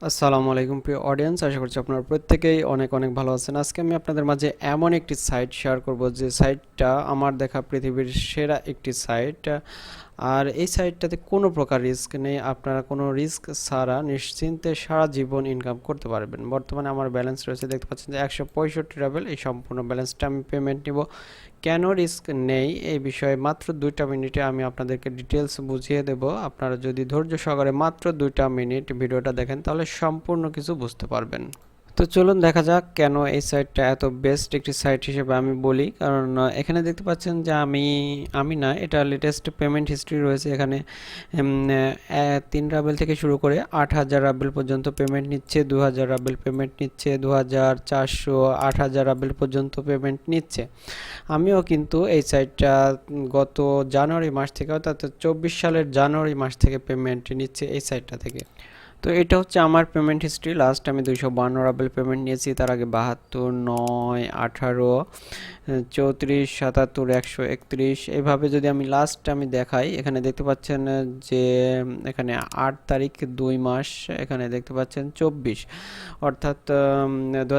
আসসালামু আলাইকুম প্রিয় অডিয়েন্স আশা করছি আপনারা প্রত্যেকেই অনেক অনেক ভালো আছেন। আজকে আমি আপনাদের মাঝে এমন একটি সাইট শেয়ার করব যে সাইটটা আমার দেখা পৃথিবীর সেরা একটি সাইট আর এই সাইটটাতে কোনো প্রকার রিস্ক নেই। আপনারা কোনো রিস্ক ছাড়া নিশ্চিন্তে সারা জীবন ইনকাম করতে পারবেন। বর্তমানে আমার ব্যালেন্স রয়েছে, দেখতে পাচ্ছেন যে একশো পঁয়ষট্টি রাবেল এই সম্পূর্ণ ব্যালেন্সটা আমি পেমেন্ট নিব। কেন রিস্ক নেই? এই বিষয়ে মাত্র দুইটা মিনিটে আমি আপনাদেরকে ডিটেলস বুঝিয়ে দেব। আপনারা যদি ধৈর্য সহকারে মাত্র দুইটা মিনিট ভিডিওটা দেখেন, তাহলে সম্পূর্ণ কিছু বুঝতে পারবেন। তো চলুন দেখা যাক কেন এই সাইটটা এত বেস্ট একটি সাইট হিসেবে আমি বলি। কারণ এখানে দেখতে পাচ্ছেন যে আমি আমি না, এটা লেটেস্ট পেমেন্ট হিস্ট্রি রয়েছে এখানে। তিন রাবেল থেকে শুরু করে আট হাজার রাবেল পর্যন্ত পেমেন্ট নিচ্ছে, দু হাজার রাবেল পেমেন্ট নিচ্ছে, দু হাজার চারশো, আট হাজার রাবেল পর্যন্ত পেমেন্ট নিচ্ছে। আমিও কিন্তু এই সাইটটা গত জানুয়ারি মাস থেকে, অর্থাৎ চব্বিশ সালের জানুয়ারি মাস থেকে পেমেন্ট নিচ্ছে এই সাইটটা থেকে। তো এটা হচ্ছে আমার পেমেন্ট হিস্ট্রি লাস্ট আমি দুইশো বান্ন রাবেল পেমেন্ট নিয়েছি, তার আগে বাহাত্তর, নয়, আঠারো চৌত্রিশ, সাতাত্তর, একশো একত্রিশ। এইভাবে যদি আমি লাস্ট আমি দেখাই, এখানে দেখতে পাচ্ছেন যে, এখানে আট তারিখ, দুই মাস, এখানে দেখতে পাচ্ছেন চব্বিশ। অর্থাৎ দু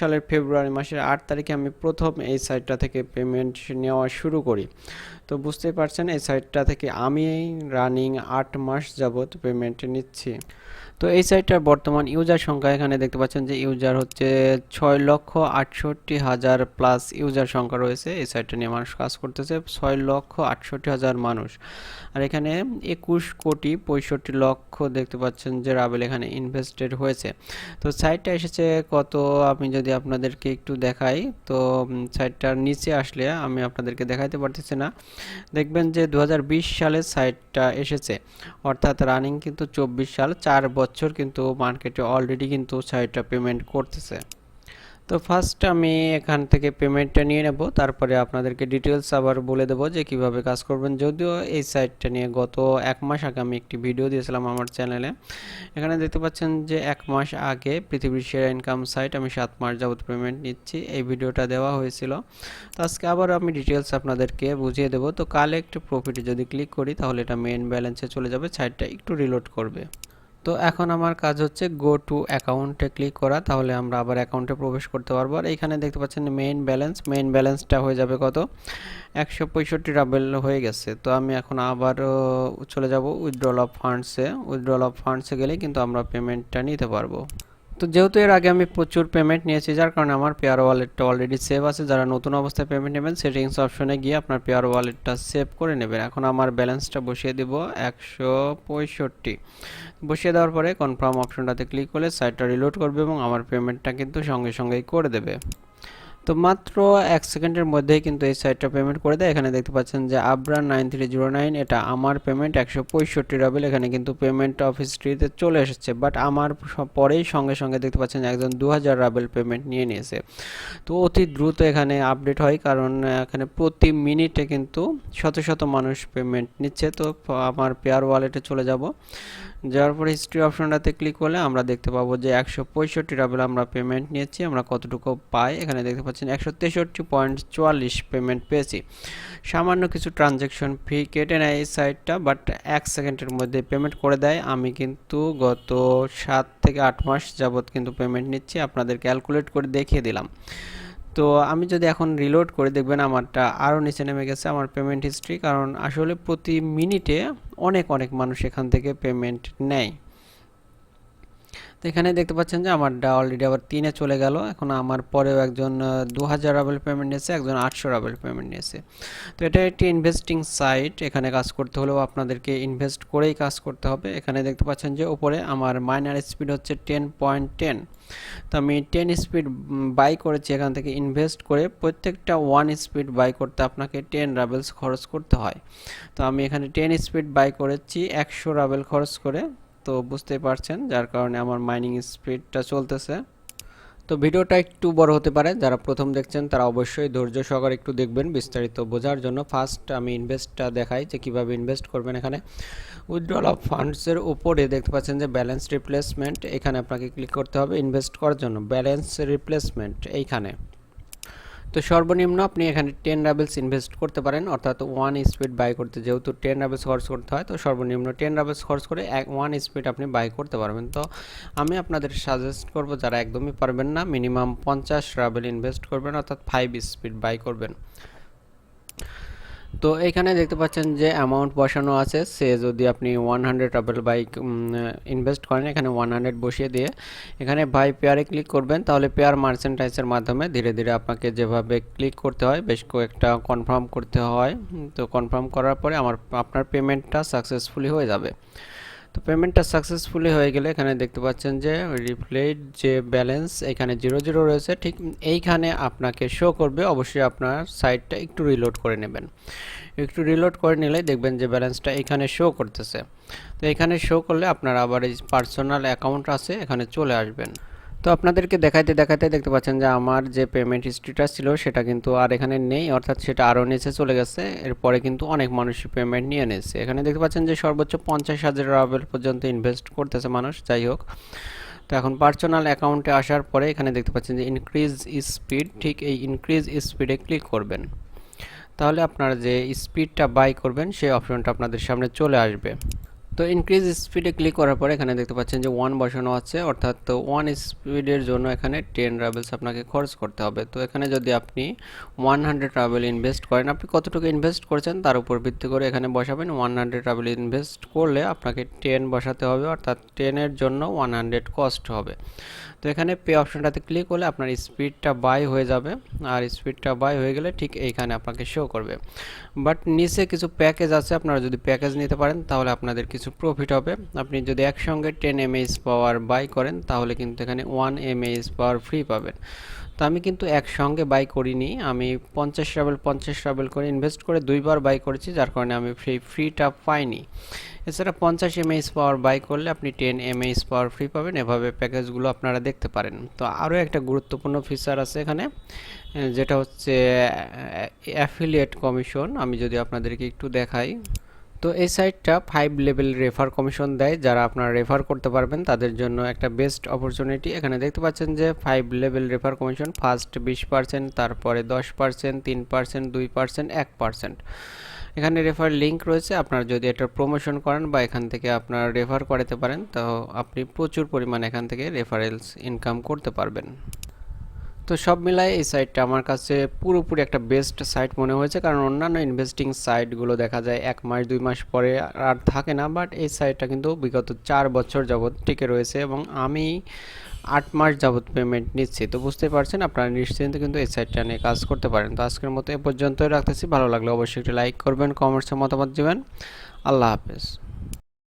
সালের ফেব্রুয়ারি মাসের আট তারিখে আমি প্রথম এই সাইটটা থেকে পেমেন্ট নেওয়া শুরু করি। তো বুঝতেই পারছেন, এই সাইটটা থেকে আমি রানিং আট মাস যাবত পেমেন্ট নিচ্ছি। তো এই সাইটটার বর্তমান ইউজার সংখ্যা এখানে দেখতে পাচ্ছেন যে ইউজার হচ্ছে ছয় লক্ষ আটষট্টি হাজার প্লাস ইউজার সংখ্যা রয়েছে। এই সাইটটা নিয়ে মানুষ কাজ করতেছে, ছয় লক্ষ আটষট্টি হাজার মানুষ। আর এখানে একুশ কোটি পঁয়ষট্টি লক্ষ দেখতে পাচ্ছেন যে রাবেল এখানে ইনভেস্টেড হয়েছে। তো সাইটটা এসেছে কত আমি যদি আপনাদেরকে একটু দেখাই, তো সাইটটার নিচে আসলে আমি আপনাদেরকে দেখাইতে পারতেছি না। দেখবেন যে দু হাজার বিশ সালে সাইটটা এসেছে। অর্থাৎ রানিং কিন্তু চব্বিশ সাল, চার বছর কিন্তু মার্কেটে অলরেডি কিন্তু সাইটটা পেমেন্ট করতেছে। তো ফার্স্ট আমি এখান থেকে পেমেন্টটা নিয়ে নেব, তারপরে আপনাদেরকে ডিটেলস আবার বলে দেবো যে কীভাবে কাজ করবেন। যদিও এই সাইটটা নিয়ে গত এক মাস আগে আমি একটি ভিডিও দিয়েছিলাম আমার চ্যানেলে এখানে দেখতে পাচ্ছেন যে এক মাস আগে পৃথিবীর সেরা ইনকাম সাইট আমি সাত মাস যাবত পেমেন্ট নিচ্ছি। এই ভিডিওটা দেওয়া হয়েছিল। তো আজকে আবার আমি ডিটেলস আপনাদেরকে বুঝিয়ে দেবো। তো কালেক্ট প্রফিটে যদি ক্লিক করি, তাহলে এটা মেন ব্যালেন্সে চলে যাবে সাইটটা একটু রিলোড করবে। তো এখন আমার কাজ হচ্ছে গো টু অ্যাকাউন্টে ক্লিক করা, তাহলে আমরা আবার অ্যাকাউন্টে প্রবেশ করতে পারব। আর এইখানে দেখতে পাচ্ছেন মেইন ব্যালেন্স মেইন ব্যালেন্সটা হয়ে যাবে কত? একশো পঁয়ষট্টি রাবেল হয়ে গেছে। তো আমি এখন আবার চলে যাব উইথড্রল অফ ফান্ডসে উইথড্রল অফ ফান্ডসে গেলে কিন্তু আমরা পেমেন্টটা নিতে পারব। তো যেহেতু এর আগে আমি প্রচুর পেমেন্ট নিয়েছি, যার কারণে আমার পেয়ার ওয়ালেটটা অলরেডি সেভ আছে। যারা নতুন অবস্থায় পেমেন্ট নেবেন সেটিংস অপশনে গিয়ে আপনার পেয়ার ওয়ালেটটা সেভ করে নেবেন। এখন আমার ব্যালেন্সটা বসিয়ে দেব একশো পঁয়ষট্টি। বসিয়ে দেওয়ার পরে কনফার্ম অপশনটাতে ক্লিক করলে সাইটটা রিলোড করবে এবং আমার পেমেন্টটা কিন্তু সঙ্গে সঙ্গেই করে দেবে। তো মাত্র এক সেকেন্ডের মধ্যেই কিন্তু এই সাইটটা পেমেন্ট করে দেয়। এখানে দেখতে পাচ্ছেন যে আবরা নাইন থ্রি জিরো নাইন এটা আমার পেমেন্ট একশো পঁয়ষট্টি রাবেল এখানে কিন্তু পেমেন্ট অফ হিস্ট্রিতে চলে এসেছে। বাট আমার পরেই সঙ্গে সঙ্গে দেখতে পাচ্ছেন একজন দু হাজার রাবেল পেমেন্ট নিয়ে নিয়েছে। তো অতি দ্রুত এখানে আপডেট হয় কারণ এখানে প্রতি মিনিটে কিন্তু শত শত মানুষ পেমেন্ট নিচ্ছে। তো আমার পেয়ার ওয়ালেটে চলে যাব। যাওয়ার পরে হিস্ট্রি অপশনটাতে ক্লিক করলে আমরা দেখতে পাবো যে একশো পঁয়ষট্টি রাবেল আমরা পেমেন্ট নিয়েছি, আমরা কতটুকু পাই? এখানে দেখতে পাচ্ছেন একশো তেষট্টি পয়েন্ট চুয়াল্লিশ পেমেন্ট পেয়েছি। সামান্য কিছু ট্রানজ্যাকশন ফি কেটে নেয় এই সাইটটা বাট এক সেকেন্ডের মধ্যে পেমেন্ট করে দেয়। আমি কিন্তু গত সাত থেকে আট মাস যাবত কিন্তু পেমেন্ট নিচ্ছি, আপনাদের ক্যালকুলেট করে দেখিয়ে দিলাম। তো আমি যদি এখন রিলোড করে দেখবেন আমারটা আরও নিচে নেমে গেছে আমার পেমেন্ট হিস্ট্রি কারণ আসলে প্রতি মিনিটে অনেক অনেক মানুষ এখান থেকে পেমেন্ট নেয়। তো এখানে দেখতে পাচ্ছেন যে আমারটা অলরেডি আবার তিনে চলে গেল। এখন আমার পরেও একজন দু হাজার রাবেল পেমেন্ট নিয়েছে, একজন আটশো রাবেল পেমেন্ট নিয়েছে। তো এটা একটি ইনভেস্টিং সাইট এখানে কাজ করতে হলেও আপনাদেরকে ইনভেস্ট করেই কাজ করতে হবে। এখানে দেখতে পাচ্ছেন যে উপরে আমার মাইনার স্পিড হচ্ছে টেন পয়েন্ট টেন তো আমি টেন স্পিড বাই করেছি এখান থেকে ইনভেস্ট করে প্রত্যেকটা ওয়ান স্পিড বাই করতে আপনাকে টেন রাবেলস খরচ করতে হয়। তো আমি এখানে টেন স্পিড বাই করেছি, একশো রাবেল খরচ করে। তো বুঝতেই পারছেন, যার কারণে আমার মাইনিং স্পিডটা চলতেছে। তো ভিডিওটা একটু বড় হতে পারে, যারা প্রথম দেখছেন তারা অবশ্যই ধৈর্য সহকারে একটু দেখবেন, বিস্তারিত বোঝার জন্য ফার্স্ট আমি ইনভেস্টটা দেখাই যে কীভাবে ইনভেস্ট করবেন এখানে। উইথড্রল অফ ফান্ডসের উপরে দেখতে পাচ্ছেন যে ব্যালেন্স রিপ্লেসমেন্ট এখানে আপনাকে ক্লিক করতে হবে ইনভেস্ট করার জন্য। ব্যালেন্স রিপ্লেসমেন্ট এইখানে। তো সর্বনিম্ন আপনি এখানে টেন রাবেলস ইনভেস্ট করতে পারেন, অর্থাৎ ওয়ান স্পিড বাই করতে, যেহেতু টেন রাবেলস খরচ করতে হয়, তো সর্বনিম্ন টেন রাবেলস খরচ করে এক ওয়ান স্পিড আপনি বাই করতে পারবেন। তো আমি আপনাদের সাজেস্ট করব, যারা একদমই পারবেন না মিনিমাম পঞ্চাশ রাবেল ইনভেস্ট করবেন, অর্থাৎ ফাইভ স্পিড বাই করবেন। তো এখানে দেখতে পাচ্ছেন যে অ্যামাউন্ট বসানো আছে। সে যদি আপনি ওয়ান হান্ড্রেড রাবেল বাইক ইনভেস্ট করেন, এখানে ওয়ান হান্ড্রেড বসিয়ে দিয়ে এখানে বাই পেয়ারে ক্লিক করবেন, তাহলে পেয়ার মার্চেন্টাইজের মাধ্যমে ধীরে ধীরে আপনাকে যেভাবে ক্লিক করতে হয়, বেশ কয়েকটা কনফার্ম করতে হয়। তো কনফার্ম করার পরে আমার, আপনার পেমেন্টটা সাকসেসফুলি হয়ে যাবে। তো পেমেন্টটা সাকসেসফুলি হয়ে গেলে এখানে দেখতে পাচ্ছেন যে রিপ্লেড যে ব্যালেন্স এখানে জিরো জিরো রয়েছে, ঠিক এইখানে আপনাকে শো করবে, অবশ্যই আপনার সাইটটা একটু রিলোড করে নেবেন। একটু রিলোড করে নিলে দেখবেন যে ব্যালেন্সটা এখানে শো করতেছে। তো এখানে শো করলে আপনার আবার এই পার্সোনাল অ্যাকাউন্ট আছে, এখানে চলে আসবেন। তো আপনাদেরকে দেখাইতে দেখাইতে দেখতে পাচ্ছেন যে আমার যে পেমেন্ট হিস্ট্রিটা ছিল সেটা কিন্তু আর এখানে নেই, অর্থাৎ সেটা আরও নিচে চলে গেছে। এরপরে কিন্তু অনেক মানুষই পেমেন্ট নিয়ে নিয়েছে। এখানে দেখতে পাচ্ছেন যে সর্বোচ্চ পঞ্চাশ হাজার রাবেল পর্যন্ত ইনভেস্ট করতেছে মানুষ, যাই হোক। তো এখন পার্সোনাল অ্যাকাউন্টে আসার পরে এখানে দেখতে পাচ্ছেন যে ইনক্রিজ স্পিড ঠিক এই ইনক্রিজ স্পিডে ক্লিক করবেন। তাহলে আপনারা যে স্পিডটা বাই করবেন, সেই অপশনটা আপনাদের সামনে চলে আসবে। তো ইনক্রিজ স্পিডে ক্লিক করার পরে এখানে দেখতে পাচ্ছেন যে ওয়ান বসানো আছে, অর্থাৎ তো ওয়ান স্পিডের জন্য এখানে টেন রাবেলস আপনাকে খরচ করতে হবে। তো এখানে যদি আপনি ওয়ান হান্ড্রেড রাবেল ইনভেস্ট করেন, আপনি কতটুকু ইনভেস্ট করেছেন তার উপর ভিত্তি করে এখানে বসাবেন। ওয়ান হান্ড্রেড রাবেল ইনভেস্ট করলে আপনাকে টেন বসাতে হবে, অর্থাৎ টেনের জন্য ওয়ান হান্ড্রেড কস্ট হবে। তো এখানে পে অপশনটাতে ক্লিক করলে আপনার স্পিডটা বাই হয়ে যাবে, আর স্পিডটা বাই হয়ে গেলে ঠিক এইখানে আপনাকে শো করবে। বাট নিচে কিছু প্যাকেজ আছে, আপনারা যদি প্যাকেজ নিতে পারেন, তাহলে আপনাদের কিছু প্রফিট হবে। আপনি যদি একসঙ্গে টেন এমএইচ পাওয়ার বাই করেন, তাহলে কিন্তু এখানে ওয়ান এমএইচ পাওয়ার ফ্রি পাবেন। তো আমি কিন্তু একসঙ্গে বাই করিনি। আমি পঞ্চাশ রাবেল পঞ্চাশ রাবেল করে ইনভেস্ট করে দুইবার বাই করেছি, যার কারণে আমি ফ্রি ফ্রিটা পাইনি। এছাড়া পঞ্চাশ এমএইচ পাওয়ার বাই করলে আপনি টেন এমএইচ পাওয়ার ফ্রি পাবেন। এভাবে প্যাকেজগুলো আপনারা দেখতে পারেন। তো আরও একটা গুরুত্বপূর্ণ ফিচার আছে এখানে, যেটা হচ্ছে অ্যাফিলিয়েট কমিশন আমি যদি আপনাদেরকে একটু দেখাই। তো এই সাইটটা ফাইভ লেভেল রেফার কমিশন দেয়। যারা আপনারা রেফার করতে পারবেন, তাদের জন্য একটা বেস্ট অপরচুনিটি এখানে দেখতে পাচ্ছেন যে five level refer commission first বিশ পার্সেন্ট তারপরে দশ পার্সেন্ট তিন পার্সেন্ট দুই পার্সেন্ট এক পার্সেন্ট এখানে রেফার লিঙ্ক রয়েছে। আপনারা যদি এটা প্রমোশন করেন বা এখান থেকে আপনারা রেফার করাতে পারেন, তো আপনি প্রচুর পরিমাণে এখান থেকে রেফারেলস ইনকাম করতে পারবেন। তো সব মিলায় এই সাইটটা আমার কাছে পুরোপুরি একটা বেস্ট সাইট মনে হয়েছে। কারণ অন্যান্য ইনভেস্টিং সাইটগুলো দেখা যায় এক মাস, দুই মাস পরে আর থাকে না। বাট এই সাইটটা কিন্তু বিগত চার বছর যাবৎ টিকে রয়েছে এবং আমি আট মাস যাবৎ পেমেন্ট নিচ্ছি। তো বুঝতে পারছেন, আপনারা নিশ্চিন্তে কিন্তু এই সাইটটা নিয়ে কাজ করতে পারেন। তো আজকের মতো এ পর্যন্তই রাখতেছি। ভালো লাগলে অবশ্যই একটি লাইক করবেন কমেন্টসে মতামত দেবেন। আল্লাহ হাফেজ।